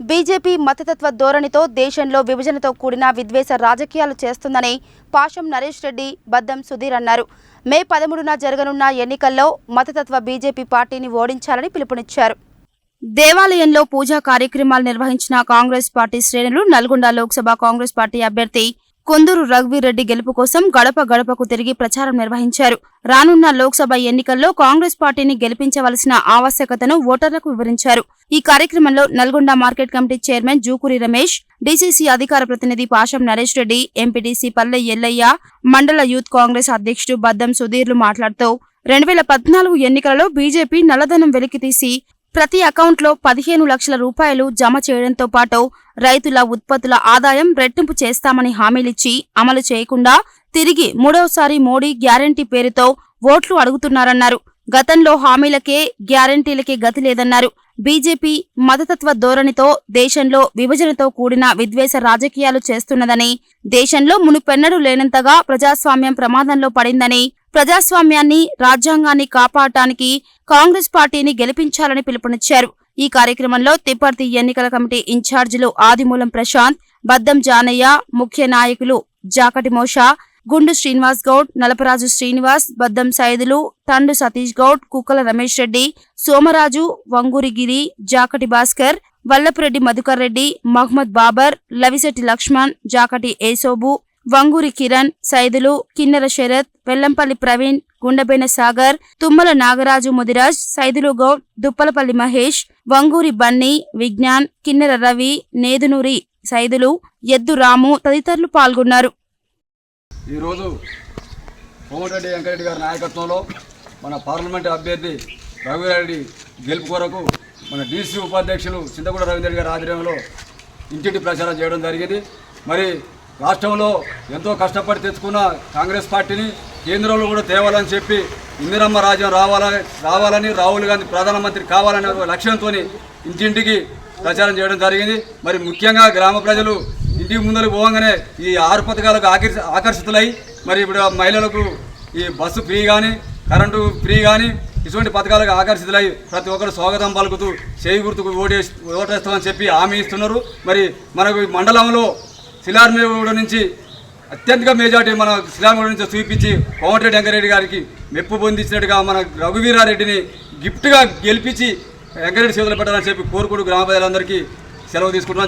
BJP మతతత్వ ధోరణితో దేశంలో విభజనతో కూడిన విద్వేష రాజకీయాలు చేస్తుందని పాషం నరేష్ రెడ్డి బద్దం సుధీర్ అన్నారు. మే పదమూడున జరగనున్న ఎన్నికల్లో మతతత్వ బీజేపీ పార్టీని ఓడించాలని పిలుపునిచ్చారు. దేవాలయంలో పూజా కార్యక్రమాలు నిర్వహించిన కాంగ్రెస్ పార్టీ శ్రేణులు నల్గొండ లోక్సభ కాంగ్రెస్ పార్టీ అభ్యర్థి కొందూరు రఘువీరెడ్డి గెలుపు కోసం గడప గడపకు తిరిగి ప్రచారం నిర్వహించారు. రానున్న లోక్సభ ఎన్నికల్లో కాంగ్రెస్ పార్టీని గెలిపించవలసిన ఆవశ్యకతను ఓటర్లకు వివరించారు. ఈ కార్యక్రమంలో Nalgonda market committee chairman Jukuri Ramesh DCC అధికార ప్రతినిధి పాషం నరేష్ రెడ్డి ఎంపీటీసీ పల్లె ఎల్లయ్య మండల యూత్ కాంగ్రెస్ అధ్యక్షుడు బద్దం సుధీర్లు మాట్లాడుతూ రెండు వేల పద్నాలుగు ఎన్నికలలో బీజేపీ నల్లధనం వెలికితీసి ప్రతి అకౌంట్లో పదిహేను లక్షల రూపాయలు జమ చేయడంతో పాటు రైతుల ఉత్పత్తుల ఆదాయం రెట్టింపు చేస్తామని హామీలిచ్చి అమలు చేయకుండా తిరిగి మూడవసారి మోడీ గ్యారంటీ పేరుతో ఓట్లు అడుగుతున్నారన్నారు. గతంలో హామీలకే గ్యారంటీలకే గతి లేదన్నారు. బీజేపీ మతతత్వ ధోరణితో దేశంలో విభజనతో కూడిన విద్వేష రాజకీయాలు చేస్తున్నదని దేశంలో మునుపెన్నడూ లేనంతగా ప్రజాస్వామ్యం ప్రమాదంలో పడిందని ప్రజాస్వామ్యాన్ని రాజ్యాంగాన్ని కాపాడటానికి కాంగ్రెస్ పార్టీని గెలిపించాలని పిలుపునిచ్చారు. ఈ కార్యక్రమంలో తిప్పర్తి ఎన్నికల కమిటీ ఇన్ఛార్జీలు ఆదిమూలం ప్రశాంత్ బద్దం జానయ్య ముఖ్య నాయకులు జాకటి మోషా గుండు శ్రీనివాస్ గౌడ్ నలపరాజు శ్రీనివాస్ బద్దం సైదులు తండు సతీష్ గౌడ్ కుక్కల రమేష్ రెడ్డి సోమరాజు వంగూరిగిరి జాకటి భాస్కర్ వల్లపురెడ్డి మధుకర్ రెడ్డి మహ్మద్ బాబర్ లవిశెట్టి లక్ష్మణ్ జాకటి ఏసోబు వంగూరి కిరణ్ సైదులు కిన్నెర శరత్ వెల్లంపల్లి ప్రవీణ్ గుండెబెన సాగర్ తుమ్మల నాగరాజు ముదిరాజ్ సైదులు గౌడ్ దుప్పలపల్లి మహేష్ వంగూరి బన్నీ విజ్ఞాన్ కిన్నెర రవి నేదునూరి సైదులు ఎద్దు రాము తదితరులు పాల్గొన్నారు. ఈరోజు కోమటిరెడ్డి వెంకటరెడ్డి గారి నాయకత్వంలో మన పార్లమెంట్ అభ్యర్థి రవిరెడ్డి గెలుపు కొరకు మన డీసీ ఉపాధ్యక్షులు చింతగూడ రవీంద్ర గారి ఆధ్వర్యంలో ఇంటింటి ప్రచారం చేయడం జరిగింది. మరి రాష్ట్రంలో ఎంతో కష్టపడి తెచ్చుకున్న కాంగ్రెస్ పార్టీని కేంద్రంలో కూడా తేవాలని చెప్పి ఇందిరమ్మ రాజ్యం రావాలని రావాలని రాహుల్ గాంధీ ప్రధానమంత్రి కావాలనే ఒక లక్ష్యంతో ఇంటింటికి ప్రచారం చేయడం జరిగింది. మరి ముఖ్యంగా గ్రామ ప్రజలు ఇంటికి ముందరకు పోగానే ఈ ఆరు పథకాలకు ఆకర్షి ఆకర్షితులై మరి ఇప్పుడు ఆ మహిళలకు ఈ బస్సు ఫ్రీ కానీ కరెంటు ఫ్రీ కానీ ఇటువంటి పథకాలకు ఆకర్షితులై ప్రతి ఒక్కరు స్వాగతం పలుకుతూ చేయి గుర్తుకు ఓటే ఓటేస్తామని చెప్పి హామీ ఇస్తున్నారు. మరి మనకు మండలంలో శిలార్మూడ నుంచి అత్యంత మెజార్టీ మన శిలార్మూడ నుంచి చూపించి కోమటిరెడ్డి వెంకరెడ్డి గారికి మెప్పు పొందించినట్టుగా మన రఘువీరారెడ్డిని గిఫ్ట్గా గెలిపించి వెంకరెడ్డి చేతులు పెట్టాలని చెప్పి కోరుకుంటూ గ్రామ ప్రజలందరికీ సెలవు తీసుకుంటున్నాను